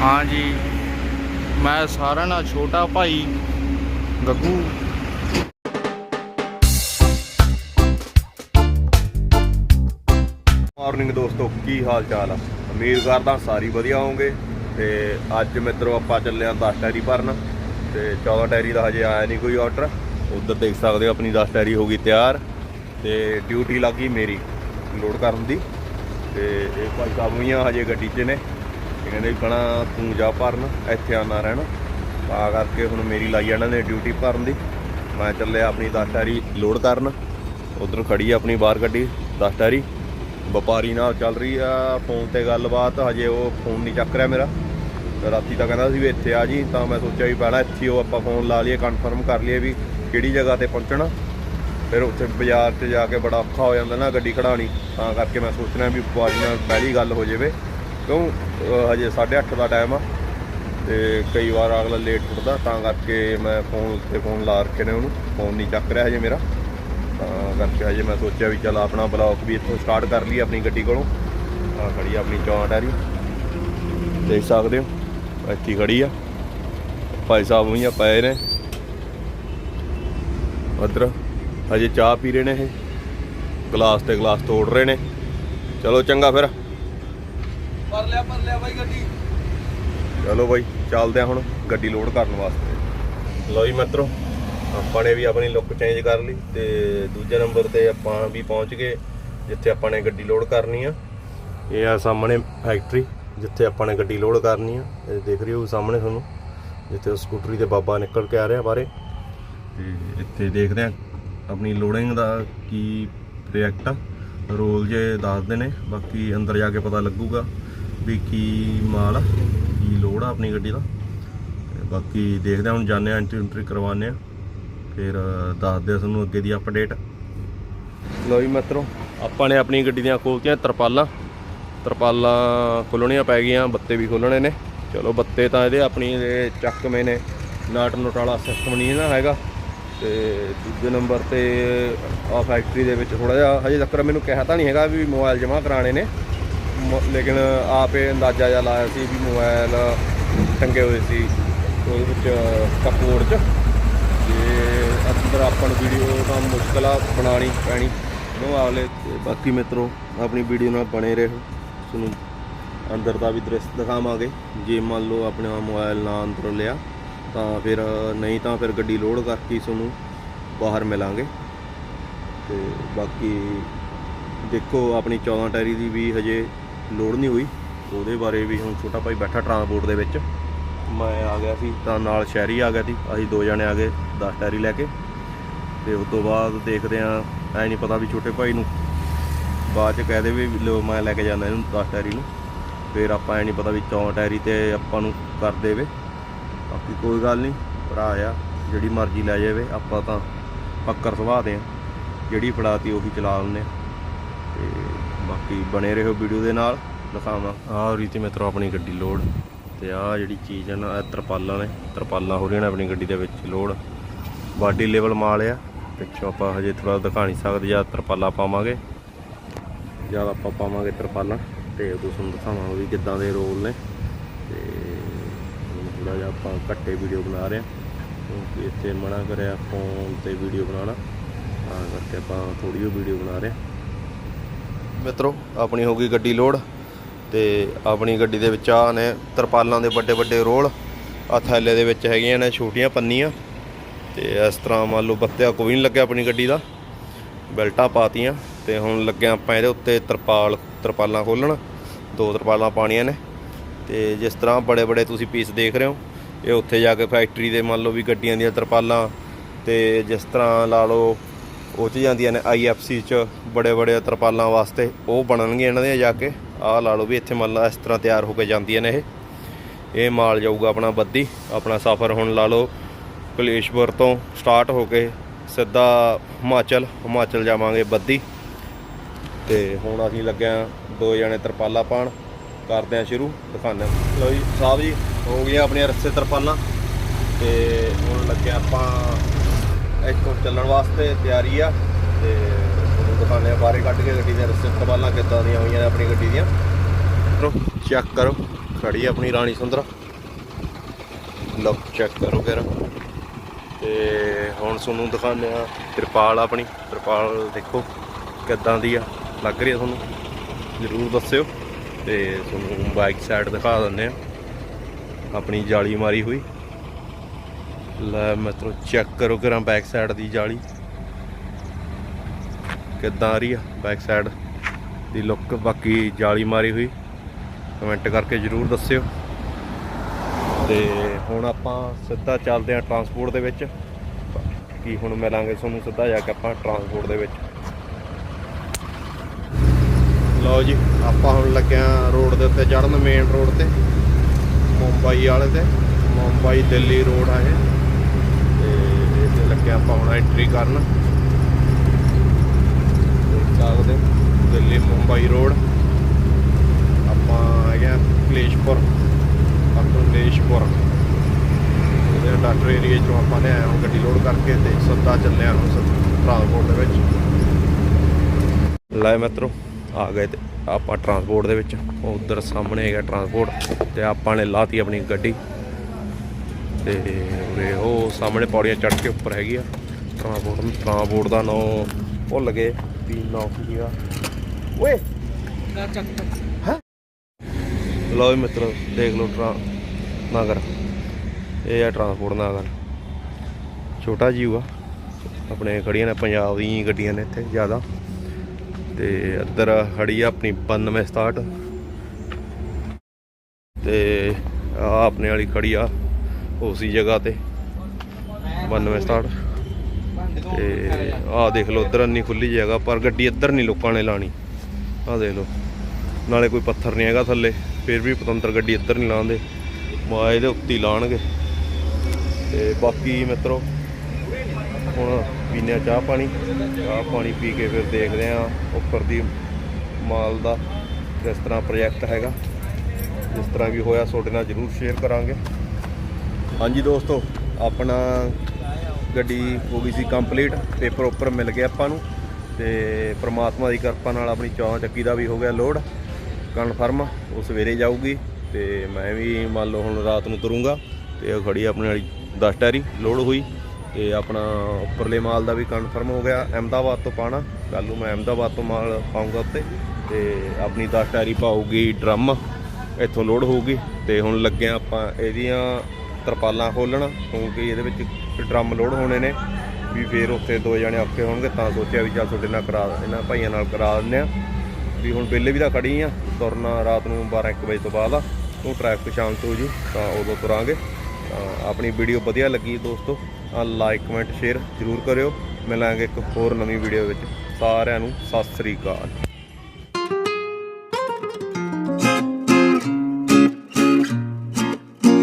ਹਾਂ ਜੀ। ਮੈਂ ਸਾਰਿਆਂ ਨਾਲ ਛੋਟਾ ਭਾਈ ਗੱਗੂ। ਮਾਰਨਿੰਗ ਦੋਸਤੋ, ਕੀ ਹਾਲ ਚਾਲ ਆ? ਉਮੀਦ ਕਰਦਾ ਸਾਰੀ ਵਧੀਆ ਹੋਵੋਗੇ। ਤੇ ਅੱਜ ਮਿੱਤਰੋ, ਆਪਾਂ ਚੱਲੇ ਆਂ 10 ਟੈਰੀ ਭਰਨ। ਤੇ 14 ਟੈਰੀ ਦਾ ਹਜੇ ਆਇਆ ਨਹੀਂ ਕੋਈ ਆਰਡਰ ਉਧਰ ਦੇਖ ਸਕਦੇ ਹੋ, ਆਪਣੀ 10 ਟੈਰੀ ਹੋ ਗਈ ਤਿਆਰ। ਤੇ ਡਿਊਟੀ ਲੱਗੀ ਮੇਰੀ ਲੋਡ ਕਰਨ ਦੀ। ਤੇ ਇਹ ਭਾਈ ਸਾਹਿਬ ਆ ਹਜੇ ਗੱਡੀ 'ਚ ਨੇ। ਇਹ ਕਹਿੰਦੇ ਵੀ ਕਹਣਾ ਤੂੰ ਜਾ ਭਰਨ, ਇੱਥੇ ਆਣਾ ਰਹਿਣਾ। ਤਾਂ ਕਰਕੇ ਹੁਣ ਮੇਰੀ ਲਾਈ ਇਹਨਾਂ ਨੇ ਡਿਊਟੀ ਭਰਨ ਦੀ। ਮੈਂ ਚੱਲਿਆ ਆਪਣੀ 10 ਟੈਰੀ ਲੋਡ ਕਰਨ। ਉਧਰ ਖੜੀ ਆ ਆਪਣੀ ਬਾਹਰ ਗੱਡੀ 10 ਟੈਰੀ ਵਪਾਰੀ ਨਾਲ ਚੱਲ ਰਹੀ ਆ ਫੋਨ ਤੇ ਗੱਲਬਾਤ, ਹਜੇ ਉਹ ਫੋਨ ਨਹੀਂ ਚੱਕ ਰਿਹਾ ਮੇਰਾ। ਰਾਤੀ ਤਾਂ ਕਹਿੰਦਾ ਸੀ ਵੀ ਇੱਥੇ ਆ ਜੀ, ਤਾਂ ਮੈਂ ਸੋਚਿਆ ਵੀ ਪਹਿਲਾਂ ਇੱਥੇ ਹੀ ਉਹ ਆਪਾਂ ਫੋਨ ਲਾ ਲਈਏ ਕਨਫਰਮ ਕਰ ਲਈਏ ਵੀ ਕਿਹੜੀ ਜਗ੍ਹਾ ਤੇ ਪਹੁੰਚਣਾ। ਫਿਰ ਉੱਥੇ ਬਾਜ਼ਾਰ 'ਚ ਜਾ ਕੇ ਬੜਾ ਔਖਾ ਹੋ ਜਾਂਦਾ ਨਾ ਗੱਡੀ ਖੜਾਣੀ ਤਾਂ ਕਰਕੇ ਮੈਂ ਸੋਚਣਾ ਵੀ ਵਪਾਰੀ ਨਾਲ ਪਹਿਲੀ ਗੱਲ ਹੋ ਜਾਵੇ। ਕਿਉਂ, ਅਹ, ਹਜੇ 8:30 ਦਾ ਟਾਈਮ ਆ ਤੇ ਕਈ ਵਾਰ ਅਗਲਾ ਲੇਟ ਉੱਠਦਾ, ਤਾਂ ਕਰਕੇ ਮੈਂ ਫੋਨ ਉੱਤੇ ਫੋਨ ਲਾ ਰੱਖੇ ਨੇ ਉਹਨੂੰ। ਫੋਨ ਨਹੀਂ ਚੱਕ ਰਿਹਾ ਹਜੇ ਮੇਰਾ। ਤਾਂ ਕਰਕੇ ਹਜੇ ਮੈਂ ਸੋਚਿਆ ਵੀ ਚਲ ਆਪਣਾ ਬਲੌਗ ਵੀ ਇੱਥੋਂ ਸਟਾਰਟ ਕਰ ਲਈ ਆਪਣੀ ਗੱਡੀ ਕੋਲੋਂ। ਆ ਖੜੀ ਆ ਆਪਣੀ ਚੌਂਟ ਆ ਰਹੀ। ਦੇਖ ਸਕਦੇ ਹੋ, ਇੱਥੇ ਹੀ ਖੜੀ ਆ। ਭਾਈ ਸਾਹਿਬ ਵੀ ਆ, ਪਏ ਨੇ। ਉਧਰ, ਹਜੇ ਚਾਹ ਪੀ ਰਹੇ ਨੇ ਇਹ। ਗਲਾਸ ਤੇ ਗਲਾਸ ਤੋੜ ਰਹੇ ਨੇ। ਚਲੋ ਚੰਗਾ ਫਿਰ। ਪਰ ਲਿਆ ਪਰ ਲਿਆ ਬਾਈ ਗੱਡੀ। ਚਲੋ ਬਾਈ, ਚੱਲਦੇ ਆ ਹੁਣ ਗੱਡੀ ਲੋਡ ਕਰਨ ਵਾਸਤੇ। ਲਓ ਜੀ ਮਿੱਤਰੋ, ਆਪਾਂ ਨੇ ਵੀ ਆਪਣੀ ਲੁੱਕ ਚੇਂਜ ਕਰ ਲਈ ਤੇ ਦੂਜੇ ਨੰਬਰ ਤੇ ਆਪਾਂ ਵੀ ਪਹੁੰਚ ਗਏ, ਜਿੱਥੇ ਆਪਾਂ ਨੇ ਗੱਡੀ ਲੋਡ ਕਰਨੀ ਆ। ਇਹ ਆ ਸਾਹਮਣੇ ਫੈਕਟਰੀ ਜਿੱਥੇ ਆਪਾਂ ਨੇ ਗੱਡੀ ਲੋਡ ਕਰਨੀ ਆ। ਇਹ ਦੇਖ ਰਹੇ ਹੋ ਸਾਹਮਣੇ ਤੁਹਾਨੂੰ, ਜਿੱਥੇ ਸਕੂਟਰੀ ਤੇ ਬਾਬਾ ਨਿਕਲ ਕੇ ਆ ਰਿਹਾ ਬਾਰੇ ਤੇ ਇੱਥੇ ਦੇਖਦੇ ਆ ਆਪਣੀ ਲੋਡਿੰਗ ਦਾ ਕੀ ਪ੍ਰੋਜੈਕਟ ਆ। ਰੋਲ ਜੇ ਦੱਸਦੇ ਨੇ, ਬਾਕੀ ਅੰਦਰ ਜਾ ਕੇ ਪਤਾ ਲੱਗੂਗਾ। ਵੀ ਕੀ ਮਾਲ ਆ, ਕੀ ਲੋਡ ਆ ਆਪਣੀ ਗੱਡੀ ਦਾ। ਤੇ ਬਾਕੀ ਦੇਖਦੇ ਹਾਂ, ਹੁਣ ਜਾਣੇ ਐਂਟਰੀ ਐਂਟਰੀ ਕਰਵਾਉਂਦੇ ਆ ਫਿਰ ਦੱਸਦੇ ਆ ਤੁਹਾਨੂੰ ਅੱਗੇ ਦੀ ਅਪਡੇਟ ਲੋ ਜੀ ਮਿੱਤਰੋ, ਆਪਾਂ ਨੇ ਆਪਣੀ ਗੱਡੀ ਦੀਆਂ ਖੋਲਤੀਆਂ ਤਰਪਾਲਾਂ। ਤਰਪਾਲਾਂ ਖੋਲਣੀਆਂ ਪੈ ਗਈਆਂ, ਬੱਤੇ ਵੀ ਖੋਲਣੇ ਨੇ। ਚਲੋ, ਬੱਤੇ ਤਾਂ ਇਹਦੇ ਆਪਣੀ ਇਹ ਚੱਕਵੇਂ ਨੇ। ਨਾਟ ਨੁਟ ਵਾਲਾ ਸਿਸਟਮ ਨਹੀਂ ਨਾ ਹੈਗਾ। ਤੇ ਦੂਜੇ ਨੰਬਰ ਤੇ ਆ ਫੈਕਟਰੀ ਦੇ ਵਿੱਚ ਥੋੜਾ ਜਿਹਾ, ਹਜੇ ਤੱਕ ਮੈਨੂੰ ਕਿਹਾ ਤਾਂ ਨਹੀਂ ਹੈਗਾ ਵੀ ਮੋਬਾਈਲ ਜਮ੍ਹਾਂ ਕਰਾਣੇ ਨੇ। ਲੇਕਿਨ ਆਪੇ ਅੰਦਾਜ਼ਾ ਜਿਹਾ ਲਾਇਆ ਸੀ ਵੀ ਮੋਬਾਈਲ ਟੰਗੇ ਹੋਏ ਸੀ ਉਹਦੇ ਵਿੱਚ, ਕਪਬੋਰਡ 'ਚ। ਤੇ ਅੰਦਰ ਆਪਾਂ ਨੂੰ ਵੀਡੀਓ ਤਾਂ ਮੁਸ਼ਕਲ ਆ ਬਣਾਣੀ ਪੈਣੀ। ਨੂੰ ਆਵਲੇ ਬਾਕੀ ਮਿੱਤਰੋ, ਆਪਣੀ ਵੀਡੀਓ ਨਾਲ ਬਣੇ ਰਹੋ। ਤੁਹਾਨੂੰ ਅੰਦਰ ਦਾ ਵੀ ਦ੍ਰਿਸ਼ ਦਿਖਾਵਾਂਗੇ। ਜੇ ਮੰਨ ਲਓ ਆਪਣੇ ਮੋਬਾਈਲ ਨਾ ਅੰਦਰੋਂ ਲਿਆ, ਤਾਂ ਫਿਰ ਨਹੀਂ ਤਾਂ ਫਿਰ ਗੱਡੀ ਲੋਡ ਕਰਕੇ ਤੁਹਾਨੂੰ ਬਾਹਰ ਮਿਲਾਂਗੇ। ਤੇ ਬਾਕੀ ਦੇਖੋ ਆਪਣੀ 14 ਟੈਰੀ ਦੀ ਵੀ ਹਜੇ ਲੋੜ ਨਹੀਂ ਹੋਈ। ਉਹਦੇ ਬਾਰੇ ਵੀ ਹੁਣ ਛੋਟਾ ਭਾਈ ਬੈਠਾ ਟਰਾਂਸਪੋਰਟ ਦੇ ਵਿੱਚ। ਮੈਂ ਆ ਗਿਆ ਸੀ ਤਾਂ ਨਾਲ ਸ਼ਹਿਰੀ ਆ ਗਿਆ ਸੀ। ਅਸੀਂ ਦੋ ਜਣੇ ਆ ਗਏ 10 ਟੈਰੀ ਲੈ ਕੇ। ਤੇ ਉਸ ਤੋਂ ਬਾਅਦ ਦੇਖਦੇ ਆ ਐ ਨਹੀਂ ਪਤਾ ਵੀ ਛੋਟੇ ਭਾਈ ਨੂੰ। ਬਾਅਦ ਚ ਕਹਿ ਦੇਵੇ ਵੀ ਲੋ ਮੈਂ ਲੈ ਕੇ ਜਾਂਦਾ ਇਹਨੂੰ 10 ਟੈਰੀ ਨੂੰ। ਫਿਰ ਆਪਾਂ ਐ ਨਹੀਂ ਪਤਾ ਵੀ 14 ਟੈਰੀ ਤੇ ਆਪਾਂ ਨੂੰ ਕਰ ਦੇਵੇ। ਬਾਕੀ ਕੋਈ ਗੱਲ ਨਹੀਂ, ਭਰਾ ਆ, ਜਿਹੜੀ ਮਰਜ਼ੀ ਲੈ ਜਾਵੇ, ਆਪਾਂ ਤਾਂ ਪੱਕਰ ਸੁਭਾਅ ਦੇ ਆ ਜਿਹੜੀ ਫੜਾਤੀ ਉਹੀ ਚਲਾ ਲੈਂਦੇ ਆ ਤੇ ਬਾਕੀ ਬਣੇ ਰਹੋ ਵੀਡੀਓ ਦੇ ਨਾਲ, ਦਿਖਾਵਾਂ। ਆਹ ਰੀਤੀ ਮਿੱਤਰੋ, ਆਪਣੀ ਗੱਡੀ ਲੋਡ। ਤੇ ਆਹ ਜਿਹੜੀ ਚੀਜ਼ ਹੈ ਨਾ, ਇਹ ਤਰਪਾਲਾਂ ਨੇ। ਤਰਪਾਲਾਂ ਹੋ ਰਹੀਆਂ ਨੇ ਆਪਣੀ ਗੱਡੀ ਦੇ ਵਿੱਚ ਲੋਡ। ਬਾਡੀ ਲੈਵਲ ਮਾਲ ਆ। ਪਿੱਛੋਂ ਆਪਾਂ ਹਜੇ ਥੋੜਾ ਦਿਖਾ ਨਹੀਂ ਸਕਦੇ, ਜਾਂ ਤਰਪਾਲਾਂ ਪਾਵਾਂਗੇ। ਜਾਂ ਆਪਾਂ ਪਾਵਾਂਗੇ ਤਰਪਾਲਾਂ। ਤੇ ਉਦੋਂ ਤੁਹਾਨੂੰ ਦਿਖਾਵਾਂਗੇ ਵੀ ਕਿੱਦਾਂ ਦੇ ਰੋਲ ਨੇ। ਤੇ ਥੋੜਾ ਜਿਹਾ ਆਪਾਂ ਘੱਟੇ ਵੀਡੀਓ ਬਣਾ ਰਹੇ ਹਾਂ। ਕਿਉਂਕਿ ਇੱਥੇ ਮਨਾ ਕਰਿਆ, ਫੋਨ ਤੇ ਵੀਡੀਓ ਬਣਾਉਣਾ। ਤਾਂ ਕਰਕੇ ਆਪਾਂ ਥੋੜੀ ਜਿਹੀ ਵੀਡੀਓ ਬਣਾ ਰਹੇ ਹਾਂ। ਮਿੱਤਰੋ, ਆਪਣੀ ਹੋ ਗਈ ਗੱਡੀ ਲੋਡ ਤੇ ਆਪਣੀ ਗੱਡੀ ਦੇ ਵਿੱਚ ਆ ਨੇ ਤਰਪਾਲਾਂ ਦੇ ਵੱਡੇ ਵੱਡੇ ਰੋਲ। ਆ ਥੈਲੇ ਦੇ ਵਿੱਚ ਹੈਗੀਆਂ ਨੇ ਛੋਟੀਆਂ ਪੰਨੀਆਂ ਤੇ ਇਸ ਤਰ੍ਹਾਂ ਮੰਨ ਲਓ ਬੱਤਿਆ ਕੋਈ ਨਹੀਂ ਲੱਗਿਆ ਆਪਣੀ ਗੱਡੀ ਦਾ। ਬੈਲਟਾਂ ਪਾਤੀਆਂ ਤੇ ਹੁਣ ਲੱਗਿਆ ਆਪਾਂ ਇਹਦੇ ਉੱਤੇ ਤਰਪਾਲ, ਤਰਪਾਲਾਂ ਖੋਲਣ। ਦੋ ਤਰਪਾਲਾਂ ਪਾਣੀਆਂ ਨੇ ਤੇ ਜਿਸ ਤਰ੍ਹਾਂ ਬੜੇ ਬੜੇ ਤੁਸੀਂ ਪੀਸ ਦੇਖ ਰਹੇ ਹੋ, ਇਹ ਉੱਥੇ ਜਾ ਕੇ ਫੈਕਟਰੀ ਦੇ ਮੰਨ ਲਓ ਵੀ ਗੱਡੀਆਂ ਦੀਆਂ ਤਰਪਾਲਾਂ ਤੇ ਜਿਸ ਤਰ੍ਹਾਂ ਲਾ ਲਓ ਉਹ 'ਚ ਜਾਂਦੀਆਂ ਨੇ ਆਈਐਫਸੀ 'ਚ ਬੜੇ ਬੜੇ ਤਰਪਾਲਾਂ ਵਾਸਤੇ ਉਹ ਬਣਨਗੇ ਇਹਨਾਂ ਦੀਆਂ ਜਾ ਕੇ। ਆਹ ਲਾ ਲਓ ਵੀ ਇੱਥੇ ਮੰਨ ਲਾ ਇਸ ਤਰ੍ਹਾਂ ਤਿਆਰ ਹੋ ਕੇ ਜਾਂਦੀਆਂ ਨੇ ਇਹ। ਇਹ ਮਾਲ ਜਾਊਗਾ ਆਪਣਾ ਬੱਦੀ, ਆਪਣਾ ਸਫ਼ਰ ਹੁਣ ਲਾ ਲਓ ਕਲੇਸ਼ਵਰ ਤੋਂ ਸਟਾਰਟ ਹੋ ਕੇ ਸਿੱਧਾ ਹਿਮਾਚਲ ਹਿਮਾਚਲ ਜਾਵਾਂਗੇ ਬੱਦੀ। ਤੇ ਹੁਣ ਅਸੀਂ ਲੱਗਿਆ ਦੋ ਜਣੇ ਤਰਪਾਲਾਂ ਪਾਣ ਕਰਦੇ ਆ ਸ਼ੁਰੂ, ਦਿਖਾਉਂਦੇ ਹਾਂ। ਲਓ ਜੀ, ਸਾਹਿਬ ਜੀ, ਹੋ ਗਈਆਂ ਆਪਣੀਆਂ ਰੱਸੇ ਤਰਪਾਲਾਂ। ਤੇ ਹੁਣ ਲੱਗਿਆ ਆਪਾਂ ਇੱਥੋਂ ਚੱਲਣ ਵਾਸਤੇ ਤਿਆਰੀ ਆ ਤੇ ਤੁਹਾਨੂੰ ਦਿਖਾਉਂਦੇ ਆ ਬਾਹਰੇ ਕੱਢ ਕੇ ਗੱਡੀ ਦੇ ਰੱਸੇ ਤਰਪਾਲਾਂ ਕਿੱਦਾਂ ਦੀਆਂ ਹੋਈਆਂ ਨੇ ਆਪਣੀ ਗੱਡੀ ਦੀਆਂ। ਚੈੱਕ ਕਰੋ, ਖੜੀ ਆਪਣੀ ਰਾਣੀ ਸੁੰਦਰਾ। ਲਓ ਚੈੱਕ ਕਰੋ ਫਿਰ। ਤੇ ਹੁਣ ਤੁਹਾਨੂੰ ਦਿਖਾਉਂਦੇ ਆ ਤਰਪਾਲ ਆਪਣੀ। ਤਰਪਾਲ ਦੇਖੋ ਕਿੱਦਾਂ ਦੀ ਆ, ਲੱਗ ਰਹੀ ਆ ਤੁਹਾਨੂੰ? ਜ਼ਰੂਰ ਦੱਸਿਓ। ਤੇ ਤੁਹਾਨੂੰ ਬਾਈਕ ਸਾਈਡ ਦਿਖਾ ਦਿੰਦੇ ਆ। ਆਪਣੀ ਜਾਲੀ ਮਾਰੀ ਹੋਈ। ਲੈ ਮਿੱਤਰੋ ਚੈੱਕ ਕਰੋ ਕਿਰਾ ਬੈਕ ਸਾਈਡ ਦੀ ਜਾਲੀ। ਕਿੱਦਾਂ ਆ ਰਹੀ ਆ ਬੈਕ ਸਾਈਡ ਦੀ ਲੁੱਕ ਬਾਕੀ ਜਾਲੀ ਮਾਰੀ ਹੋਈ। ਕਮੈਂਟ ਕਰਕੇ ਜਰੂਰ ਦੱਸਿਓ। ਤੇ ਹੁਣ ਆਪਾਂ ਸਿੱਧਾ ਚੱਲਦੇ ਆ ਟਰਾਂਸਪੋਰਟ ਦੇ ਵਿੱਚ। ਕੀ ਹੁਣ ਮਿਲਾਂਗੇ ਤੁਹਾਨੂੰ ਸਿੱਧਾ ਜਾ ਕੇ ਆਪਾਂ ਟਰਾਂਸਪੋਰਟ ਦੇ ਵਿੱਚ। ਲਓ ਜੀ, ਆਪਾਂ ਹੁਣ ਲੱਗਿਆ ਰੋਡ ਦੇ ਉੱਤੇ ਚੜਨ ਮੇਨ ਰੋਡ ਤੇ। ਮੁੰਬਈ ਵਾਲੇ ਤੇ। ਮੁੰਬਈ ਦਿੱਲੀ ਰੋਡ ਆ ਇਹ। ਇੱਥੇ ਆਪਾਂ ਹੁਣ ਐਂਟਰੀ ਕਰਨ। ਦੇਖ ਸਕਦੇ ਦਿੱਲੀ ਮੁੰਬਈ ਰੋਡ। ਆਪਾਂ ਹੈਗੇ ਆ ਕਲੇਸ਼ਪੁਰ ਕਲੇਸ਼ਪੁਰ ਉਹਦੇ ਡਾਕਟਰ ਏਰੀਆ ਚੋਂ ਆਪਾਂ ਨੇ ਆਇਆ ਗੱਡੀ ਲੋਡ ਕਰਕੇ ਤੇ ਸੱਦਾ ਚੱਲਿਆ ਹੁਣ ਟਰਾਂਸਪੋਰਟ ਦੇ ਵਿੱਚ। ਲੈ ਮਿੱਤਰੋ, ਆ ਗਏ ਤੇ ਆਪਾਂ ਟਰਾਂਸਪੋਰਟ ਦੇ ਵਿੱਚ। ਉਧਰ ਸਾਹਮਣੇ ਹੈਗਾ ਟਰਾਂਸਪੋਰਟ ਤੇ ਆਪਾਂ ਨੇ ਲਾਤੀ ਆਪਣੀ ਗੱਡੀ। ਤੇ ਉਰੇ ਉਹ ਸਾਹਮਣੇ ਪੌੜੀਆਂ ਚੜ੍ਹ ਕੇ ਉੱਪਰ ਹੈਗੀ ਆ। ਟਰਾਂਸਪੋਰਟ ਟਰਾਂਸਪੋਰਟ ਦਾ ਨਾਮ ਭੁੱਲ ਗਏ, ਵੀ ਨਾਮ ਕੀ ਆ। ਓਏ! ਲਓ ਜੀ ਮਿੱਤਰੋ, ਦੇਖ ਲਓ ਟਰਾਂ ਨਗਰ। ਇਹ ਆ ਟਰਾਂਸਪੋਰਟ ਨਗਰ। ਛੋਟਾ ਜੀਵ ਆ। ਆਪਣੇ ਖੜੀਆਂ ਨੇ, ਪੰਜਾਬ ਦੀਆਂ ਗੱਡੀਆਂ ਨੇ ਇੱਥੇ, ਜ਼ਿਆਦਾ। ਤੇ ਇੱਧਰ ਖੜੀ ਆ ਆਪਣੀ 92 67 ਤੇ ਆ ਆਪਣੇ ਵਾਲੀ ਖੜੀ ਆ। ਉਸੇ ਜਗ੍ਹਾ ਤੇ 92 67 ਤੇ ਆਹ ਦੇਖ ਲਓ, ਉਧਰ ਇੰਨੀ ਖੁੱਲੀ ਜਗ੍ਹਾ ਪਰ ਗੱਡੀ ਇੱਧਰ ਨਹੀਂ ਲੋਕਾਂ ਨੇ ਲਾਣੀ। ਆਹ ਦੇਖ ਲਓ, ਨਾਲੇ ਕੋਈ ਪੱਥਰ ਨਹੀਂ ਹੈਗਾ ਥੱਲੇ, ਫਿਰ ਵੀ ਪਤੰਤਰ ਗੱਡੀ ਇੱਧਰ ਨਹੀਂ ਲਾਉਂਦੇ। ਮਾਏ ਦੇ ਉੱਤੇ ਹੀ ਲਾਣਗੇ ਤੇ ਬਾਕੀ ਮਿੱਤਰੋ, ਹੁਣ ਪੀਨੇ ਆ ਚਾਹ ਪਾਣੀ। ਚਾਹ ਪਾਣੀ ਪੀ ਕੇ ਫਿਰ ਦੇਖਦੇ ਆ ਉੱਪਰ ਦੀ ਮਾਲ ਦਾ ਕਿਸ ਤਰ੍ਹਾਂ ਪ੍ਰੋਜੈਕਟ ਹੈਗਾ। ਜਿਸ ਤਰ੍ਹਾਂ ਵੀ ਹੋਇਆ, ਤੁਹਾਡੇ ਨਾਲ ਜਰੂਰ ਸ਼ੇਅਰ ਕਰਾਂਗੇ। ਹਾਂਜੀ ਦੋਸਤੋ, ਆਪਣਾ ਗੱਡੀ ਹੋ ਗਈ ਸੀ ਕੰਪਲੀਟ ਪੇਪਰ ਉੱਪਰ ਮਿਲ ਗਿਆ ਆਪਾਂ ਨੂੰ ਤੇ ਪ੍ਰਮਾਤਮਾ ਦੀ ਕਿਰਪਾ ਨਾਲ ਆਪਣੀ ਚੌਂ ਚੱਕੀ ਦਾ ਵੀ ਹੋ ਗਿਆ ਲੋਡ ਕਨਫਰਮ ਉਹ ਸਵੇਰੇ ਜਾਊਗੀ ਤੇ ਮੈਂ ਵੀ ਮੰਨ ਲਓ ਹੁਣ ਰਾਤ ਨੂੰ ਤੁਰੂੰਗਾ ਤੇ ਉਹ ਖੜੀ ਆਪਣੇ ਵਾਲੀ 10 ਟੈਰੀ ਲੋਡ ਹੋਈ ਤੇ ਆਪਣਾ ਉੱਪਰਲੇ ਮਾਲ ਦਾ ਵੀ ਕਨਫਰਮ ਹੋ ਗਿਆ, ਅਹਿਮਦਾਬਾਦ ਤੋਂ ਪਾਣਾ ਕੱਲ ਨੂੰ ਮੈਂ ਅਹਿਮਦਾਬਾਦ ਤੋਂ ਮਾਲ ਪਾਉਂਗਾ ਉੱਤੇ ਤੇ ਆਪਣੀ 10 ਟੈਰੀ ਪਾਊਗੀ ਡਰਮ, ਇੱਥੋਂ ਲੋਡ ਹੋਊਗੀ ਤੇ ਹੁਣ ਲੱਗਿਆ ਆਪਾਂ ਇਹਦੀਆਂ ਤਰਪਾਲਾਂ ਖੋਲਣ ਕਿਉਂਕਿ ਇਹਦੇ ਵਿੱਚ ਡਰਮ ਲੋਡ ਹੋਣੇ ਨੇ, ਵੀ ਫੇਰ ਉੱਥੇ ਦੋ ਜਣੇ ਔਖੇ ਹੋਣਗੇ, ਤਾਂ ਸੋਚਿਆ ਵੀ ਚੱਲ ਤੁਹਾਡੇ ਨਾਲ ਕਰਾ, ਇਹਨਾਂ ਭਾਈਆਂ ਨਾਲ ਕਰਾ ਦਿੰਦੇ ਆ ਵੀ ਹੁਣ ਪਹਿਲੇ ਵੀ ਤਾਂ ਖੜੀ ਆ, ਤੁਰਨਾ ਰਾਤ ਨੂੰ 12 1 ਵਜੇ ਤੋਂ ਬਾਅਦ ਆ ਉਹ ਟ੍ਰੈਫਿਕ ਸ਼ਾਂਤ ਹੋ ਜੂ, ਤਾਂ ਉਦੋਂ ਤੁਰਾਂਗੇ। ਆਪਣੀ ਵੀਡੀਓ ਵਧੀਆ ਲੱਗੀ ਦੋਸਤੋ ਆ ਲਾਈਕ ਕਮੈਂਟ ਸ਼ੇਅਰ ਜ਼ਰੂਰ ਕਰਿਓ। ਮਿਲਾਂਗੇ ਇੱਕ ਹੋਰ ਨਵੀਂ ਵੀਡੀਓ ਵਿੱਚ, ਸਾਰਿਆਂ ਨੂੰ ਸਤਿ ਸ੍ਰੀ ਅਕਾਲ।